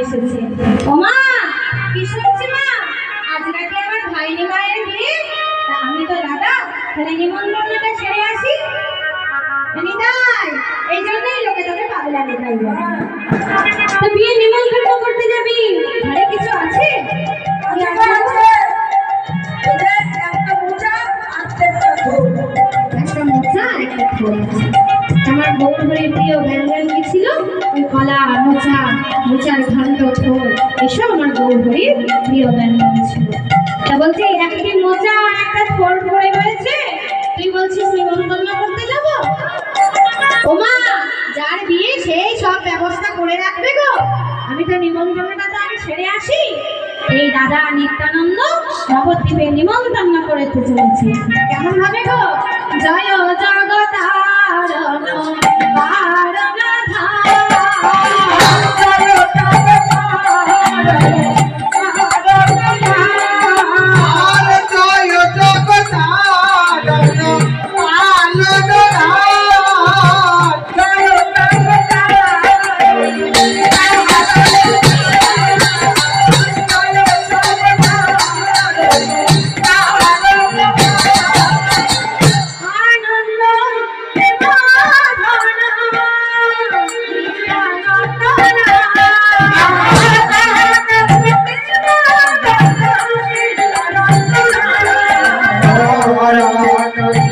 এসেছে ওমা কি শুনছি মা আজ নাকি আমার ভাই নিমায়ের বিয়ে আমি তো দাদা তাহলে নিমন্ত্রণটা সেরে তোকে পাগলা তো বিয়ে নিমন্ত্রণ করতে যাবি? ঘরে কিছু আছে। আমার বউর প্রিয় ব্যঞ্জন কি ছিল? কলা মোচা মোচার ঘন্ট থোল এসব আমার বউর ঘরে প্রিয় ব্যঞ্জন ছিল। তা বলছি একটি মোচা একটা থোল পড়ে রয়েছে? তুই বলছিস নিমন্ত্রণ করতে যাব? ওমা! যার বিয়ে সেই সব ব্যবস্থা করে রাখবে গো। আমি তো নিমন্ত্রণটা তো আমি সেরে আসি। এই দাদা নিত্যানন্দ নবদ্বীপে নিমন্ত্রণ করতে চলেছে। কেমন হবে গো? জয় জগতারণ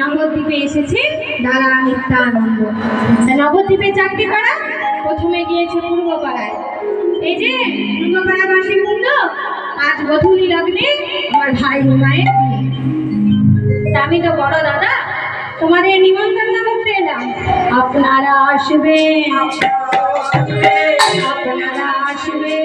নবদ্বীপে এসেছে দাদা নিত্যানন্দ। নবদ্বীপে চারটি পাড়া, প্রথমে গিয়েছে পূর্ব পাড়ায় এই যে পূর্ব পাড়াবাসী বৃন্দ আজ গধূলি লগ্নে আমার ভাই হুমায়ের আমি তো বড় দাদা, তোমাদের নিমন্ত্রণ করতে এলাম। আপনারা আসবেন আপনারা আসবেন।